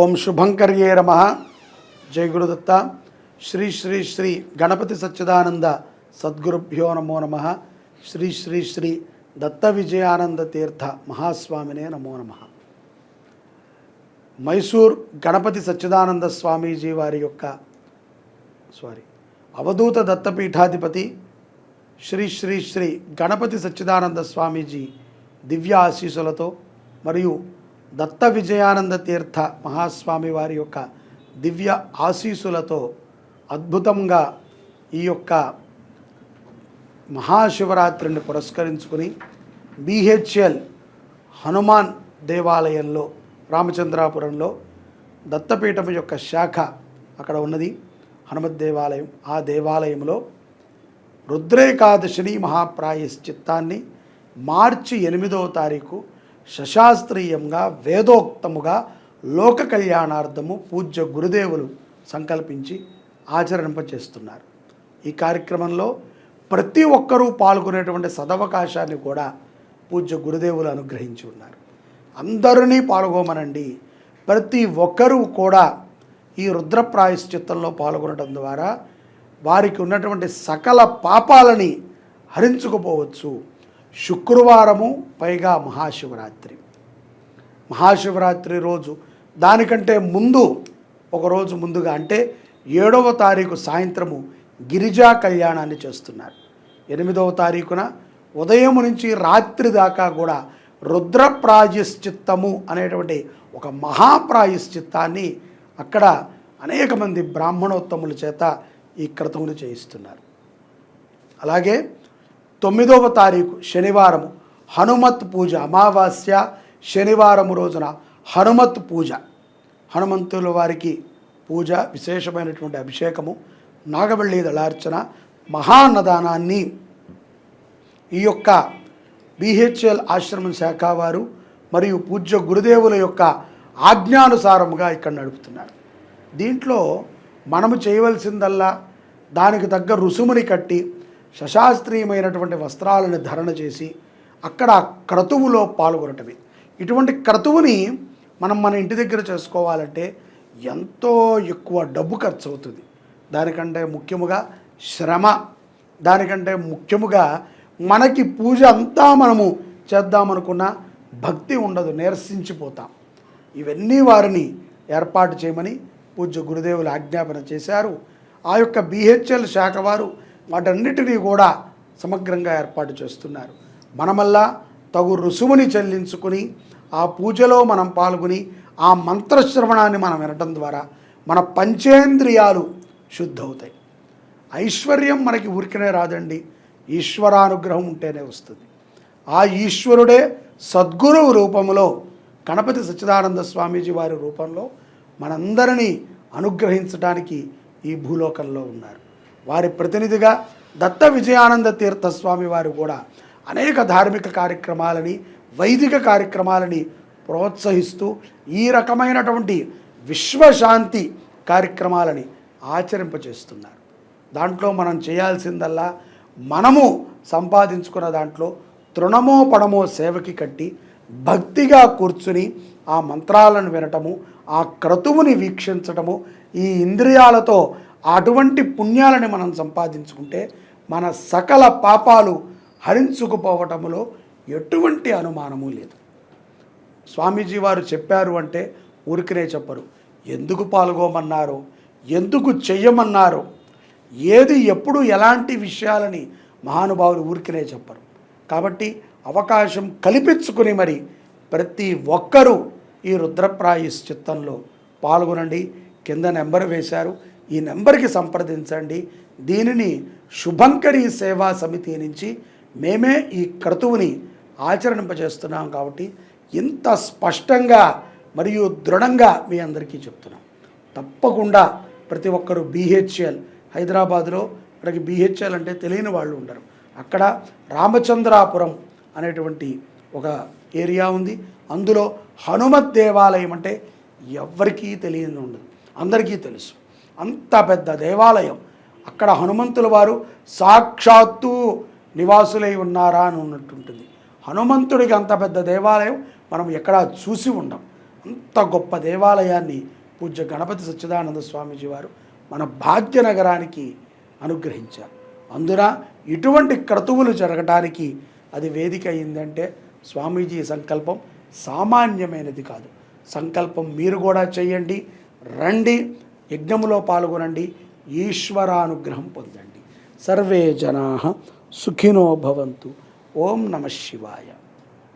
ఓం శుభంకర్యే నమ. జై గురుదత్త. శ్రీ శ్రీ శ్రీ గణపతి సచ్చిదానంద సద్గురుభ్యో నమో నమ. శ్రీ శ్రీ శ్రీ దత్త విజయానంద తీర్థ మహాస్వామినే నమో నమ. మైసూర్ గణపతి సచ్చిదానంద స్వామీజీ వారి యొక్క సారీ అవధూత దత్తపీఠాధిపతి శ్రీ శ్రీ శ్రీ గణపతి సచ్చిదానంద స్వామీజీ దివ్య ఆశీసులతో మరియు దత్త విజయానంద తీర్థ మహాస్వామి వారి యొక్క దివ్య ఆశీసులతో అద్భుతంగా ఈ యొక్క మహాశివరాత్రిని పురస్కరించుకుని బిహెచ్ఎల్ హనుమాన్ దేవాలయంలో రామచంద్రాపురంలో దత్తపీఠం యొక్క శాఖ అక్కడ ఉన్నది. హనుమత్ దేవాలయం ఆ దేవాలయంలో రుద్రేకాదశిని మహాప్రాయశ్చిత్తాన్ని మార్చి ఎనిమిదవ తారీఖు శశాస్త్రీయంగా వేదోక్తముగా లోక కళ్యాణార్థము పూజ్య గురుదేవులు సంకల్పించి ఆచరింపచేస్తున్నారు ఈ కార్యక్రమంలో ప్రతి ఒక్కరూ పాల్గొనేటువంటి సదవకాశాన్ని కూడా పూజ్య గురుదేవులు అనుగ్రహించి ఉన్నారు. అందరినీ పాల్గొమనండి. ప్రతి ఒక్కరూ కూడా ఈ రుద్రప్రాయశ్చిత్తంలో పాల్గొనడం ద్వారా వారికి ఉన్నటువంటి సకల పాపాలని హరించుకుపోవచ్చు. శుక్రవారము పైగా మహాశివరాత్రి. మహాశివరాత్రి రోజు దానికంటే ముందు ఒక రోజు ముందుగా అంటే ఏడవ తారీఖు సాయంత్రము గిరిజా కళ్యాణాన్ని చేస్తున్నారు. ఎనిమిదవ తారీఖున ఉదయం నుంచి రాత్రి దాకా కూడా రుద్రప్రాయశ్చిత్తము అనేటువంటి ఒక మహాప్రాయశ్చిత్తాన్ని అక్కడ అనేక మంది బ్రాహ్మణోత్తముల చేత ఈ క్రతువులు చేయిస్తున్నారు. అలాగే తొమ్మిదవ తారీఖు శనివారము. హనుమత్ పూజ అమావాస్య శనివారము రోజున హనుమత్ పూజ. హనుమంతుల వారికి పూజ విశేషమైనటువంటి అభిషేకము నాగవెళ్ళి దళార్చన మహాన్నదానాన్ని ఈ యొక్క బిహెచ్ఎల్ ఆశ్రమం శాఖ వారు మరియు పూజ్య గురుదేవుల యొక్క ఆజ్ఞానుసారముగా ఇక్కడ నడుపుతున్నారు. దీంట్లో మనము చేయవలసిందల్లా దానికి తగ్గ రుసుముని కట్టి శశాస్త్రీయమైనటువంటి వస్త్రాలను ధరణ చేసి అక్కడ క్రతువులో పాల్గొనటమే. ఇటువంటి క్రతువుని మనం మన ఇంటి దగ్గర చేసుకోవాలంటే ఎంతో ఎక్కువ డబ్బు ఖర్చు అవుతుంది దానికంటే ముఖ్యముగా శ్రమ దానికంటే ముఖ్యముగా మనకి పూజ అంతా మనము చేద్దామనుకున్న భక్తి ఉండదు నిరసించిపోతాం. ఇవన్నీ వారిని ఏర్పాటు చేయమని పూజ్య గురుదేవులు ఆజ్ఞాపన చేశారు. ఆ యొక్క బిహెచ్ఎల్ శాఖ వారు వాటన్నిటినీ కూడా సమగ్రంగా ఏర్పాటు చేస్తున్నారు. మనమల్లా తగు రుసుముని చెల్లించుకుని ఆ పూజలో మనం పాల్గొని ఆ మంత్రశ్రవణాన్ని మనం వినటం ద్వారా మన పంచేంద్రియాలు శుద్ధవుతాయి. ఐశ్వర్యం మనకి ఊరికనే రాదండి. ఈశ్వరానుగ్రహం ఉంటేనే వస్తుంది. ఆ ఈశ్వరుడే సద్గురువు రూపంలో గణపతి సచ్చిదానంద స్వామీజీ వారి రూపంలో మనందరినీ అనుగ్రహించడానికి ఈ భూలోకంలో ఉన్నారు. వారి ప్రతినిధిగా దత్త విజయానంద తీర్థ స్వామి వారు కూడా అనేక ధార్మిక కార్యక్రమాలని వైదిక కార్యక్రమాలని ప్రోత్సహిస్తూ ఈ రకమైనటువంటి విశ్వశాంతి కార్యక్రమాలని ఆచరింపచేస్తున్నారు దాంట్లో మనం చేయాల్సిందల్లా మనము సంపాదించుకున్న దాంట్లో తృణమో పడమో సేవకి కట్టి భక్తిగా కూర్చుని ఆ మంత్రాలను వినటము ఆ క్రతువుని వీక్షించటము ఈ ఇంద్రియాలతో అటువంటి పుణ్యాలని మనం సంపాదించుకుంటే మన సకల పాపాలు హరించుకుపోవటములో ఎటువంటి అనుమానము లేదు. స్వామీజీ వారు చెప్పారు అంటే ఊరికినే చెప్పరు. ఎందుకు పాల్గొమన్నారు ఎందుకు చెయ్యమన్నారు ఏది ఎప్పుడు ఎలాంటి విషయాలని మహానుభావులు ఊరికినే చెప్పరు. కాబట్టి అవకాశం కల్పించుకుని మరి ప్రతి ఒక్కరూ ఈ రుద్రప్రాయశ్చిత్తంలో పాల్గొనండి. కింద నెంబర్ వేశారు. ఈ నెంబర్కి సంప్రదించండి. దీనిని శుభంకరి సేవా సమితి నుంచి మేమే ఈ క్రతువుని ఆచరింపజేస్తున్నాం కాబట్టి ఇంత స్పష్టంగా మరియు దృఢంగా మీ అందరికీ చెప్తున్నాం. తప్పకుండా ప్రతి ఒక్కరూ బీహెచ్ఎల్ హైదరాబాద్లో మనకి బీహెచ్ఎల్ అంటే తెలియని వాళ్ళు ఉండరు. అక్కడ రామచంద్రాపురం అనేటువంటి ఒక ఏరియా ఉంది. అందులో హనుమత్ దేవాలయం అంటే ఎవ్వరికీ తెలియని ఉండదు. అందరికీ తెలుసు. అంత పెద్ద దేవాలయం. అక్కడ హనుమంతుల వారు సాక్షాత్తు నివాసులై ఉన్నారా అని ఉన్నట్టుంటుంది. హనుమంతుడికి అంత పెద్ద దేవాలయం మనం ఎక్కడా చూసి ఉండం. అంత గొప్ప దేవాలయాన్ని పూజ్య గణపతి సచ్చిదానంద స్వామీజీ వారు మన భాగ్యనగరానికి అనుగ్రహించారు. అందున ఇటువంటి క్రతువులు జరగటానికి అది వేదిక అయిందంటే స్వామీజీ సంకల్పం సామాన్యమైనది కాదు. సంకల్పం మీరు కూడా చేయండి రండి యజ్ఞములో పాల్గొనండి ఈశ్వరానుగ్రహం పొందండి. సర్వే జనా సుఖినో భవంతు. ఓం నమ శివాయ.